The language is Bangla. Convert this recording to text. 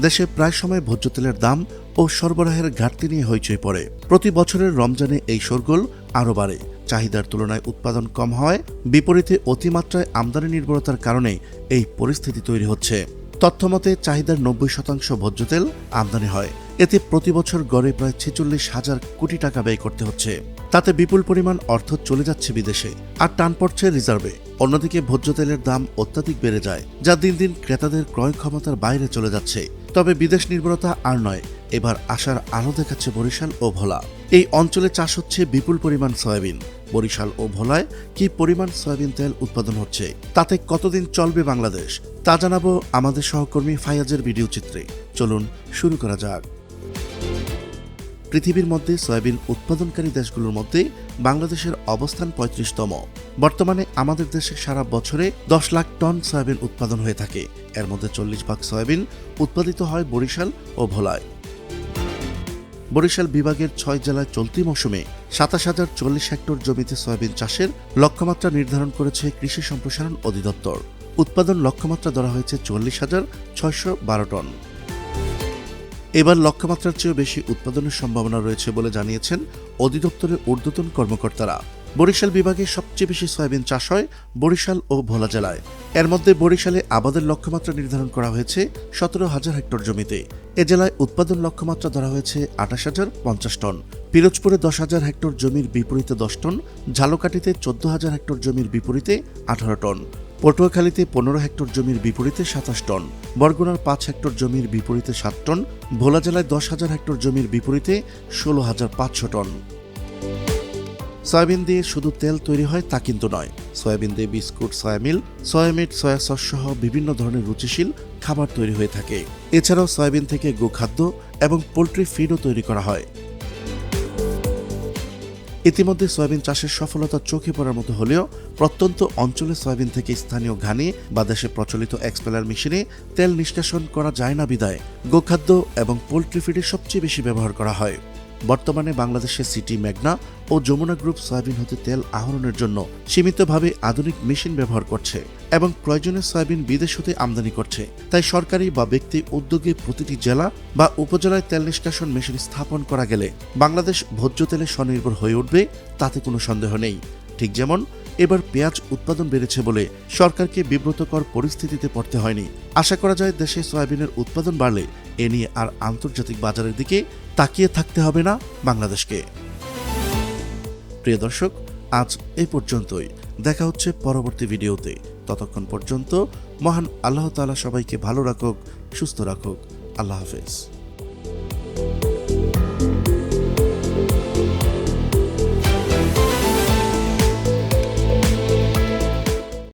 দেশে প্রায় সময় ভোজ্য তেলের দাম ও সরবরাহের ঘাটতি নিয়ে হইচই পড়ে। প্রতি বছরের রমজানে এই শোরগোল আরও বাড়ে। চাহিদার তুলনায় উৎপাদন কম হয় বিপরীতে অতিমাত্রায় আমদানি নির্ভরতার কারণে এই পরিস্থিতি তৈরি হচ্ছে। তথ্যমতে, চাহিদার নব্বই শতাংশ ভোজ্য তেল আমদানি হয়। এতে প্রতি বছর গড়ে প্রায় ছেচল্লিশ হাজার কোটি টাকা ব্যয় করতে হচ্ছে। তাতে বিপুল পরিমাণ অর্থ চলে যাচ্ছে বিদেশে আর টান পড়ছে রিজার্ভে। অন্যদিকে ভোজ্য তেলের দাম অত্যাধিক বেড়ে যায়, যা দিন দিন ক্রেতাদের ক্রয় ক্ষমতার বাইরে চলে যাচ্ছে। তবে বিদেশ নির্ভরতা আর নয়, এবার আসার আলো দেখাচ্ছে বরিশাল ও ভোলা। এই অঞ্চলে চাষ হচ্ছে বিপুল পরিমাণ সয়াবিন। বরিশাল ও ভোলায় কি পরিমাণ সয়াবিন তেল উৎপাদন হচ্ছে, তাতে কতদিন চলবে বাংলাদেশ, তা জানাব আমাদের সহকর্মী ফায়াজের ভিডিও চিত্রে। চলুন শুরু করা যাক। পৃথিবীর মধ্যে সয়াবিন উৎপাদনকারী দেশগুলোর মধ্যে বাংলাদেশের অবস্থান পঁয়ত্রিশতম। বর্তমানে আমাদের দেশে সারা বছরে দশ লাখ টন সয়াবিন উৎপাদন হয়ে থাকে। এর মধ্যে চল্লিশ ভাগ সয়াবিন উৎপাদিত হয় বরিশাল ও ভোলায়। বরিশাল বিভাগের ছয় জেলায় চলতি মৌসুমে সাতাশ হাজার চল্লিশ হেক্টর জমিতে সয়াবিন চাষের লক্ষ্যমাত্রা নির্ধারণ করেছে কৃষি সম্প্রসারণ অধিদপ্তর। উৎপাদন লক্ষ্যমাত্রা ধরা হয়েছে চল্লিশ হাজার ছয়শো বারো টন। এবার লক্ষ্যমাত্রার চেয়েও বেশি উৎপাদনের সম্ভাবনা রয়েছে বলে জানিয়েছেন অধিদপ্তরের ঊর্ধ্বতন কর্মকর্তারা। বরিশাল বিভাগে সবচেয়ে বেশি সয়াবিন চাষ হয় বরিশাল ও ভোলা জেলায়। এর মধ্যে বরিশালে আবাদের লক্ষ্যমাত্রা নির্ধারণ করা হয়েছে সতেরো হাজার হেক্টর জমিতে। এ জেলায় উৎপাদন লক্ষ্যমাত্রা ধরা হয়েছে আঠাশ হাজার পঞ্চাশ টন। পিরোজপুরে দশ হাজার হেক্টর জমির বিপরীতে দশ টন, ঝালকাঠিতে চোদ্দ হাজার হেক্টর জমির বিপরীতে আঠারো টন, পটুয়াখালীতে পনেরো হেক্টর জমির বিপরীতে সাতাশ টন, বরগুনার পাঁচ হেক্টর জমির বিপরীতে সাত টন, ভোলা জেলায় দশ হাজার হেক্টর জমির বিপরীতে ষোলো হাজার পাঁচশো টন। সয়াবিন দিয়ে শুধু তেল তৈরি হয় তা কিন্তু নয়। সয়াবিন দিয়ে biscuit soymeal soymeat soya sauce সহ বিভিন্ন ধরনের রুচিশীল খাবার তৈরি হয়ে থাকে। এছাড়াও সয়াবিন থেকে গোখাদ্য এবং পোলট্রি ফিডও তৈরি করা হয়। ইতিমধ্যে সয়াবিন চাষের সফলতা চোখে পড়ার মতো হলেও প্রত্যন্ত অঞ্চলে সয়াবিন থেকে স্থানীয় ঘানি বা দেশে প্রচলিত এক্সপেলার মেশিনে তেল নিষ্কাশন করা যায় না বিদায়। গোখাদ্য এবং পোলট্রি ফিডে সবচেয়ে বেশি ব্যবহার করা হয়। বর্তমানে বাংলাদেশে সিটি ম্যাগনা ও যমুনা গ্রুপ সয়াবিন হতে তেল আহরণের জন্য সীমিতভাবে আধুনিক মেশিন ব্যবহার করছে এবং প্রয়োজনে সয়াবিন বিদেশ হতে আমদানি করছে। তাই সরকারি বা ব্যক্তি উদ্যোগে প্রতিটি জেলা বা উপজেলায় তেল নিষ্কাশন মেশিন স্থাপন করা গেলে বাংলাদেশ ভোজ্য তেলে স্বনির্ভর হয়ে উঠবে, তাতে কোনো সন্দেহ নেই। ঠিক যেমন এবার পেঁয়াজ উৎপাদন বেড়েছে বলে সরকারকে বিব্রতকর পরিস্থিতিতে পড়তে হয়নি। আশা করা যায় দেশে সয়াবিনের উৎপাদন বাড়লে এ নিয়ে আর আন্তর্জাতিক বাজারের দিকে তাকিয়ে থাকতে হবে না বাংলাদেশকে। প্রিয় দর্শক, আজ এই পর্যন্তই। দেখা হচ্ছে পরবর্তী ভিডিওতে। ততক্ষণ পর্যন্ত মহান আল্লাহ তাআলা সবাইকে ভালো রাখুক, সুস্থ রাখুক। আল্লাহ হাফেজ।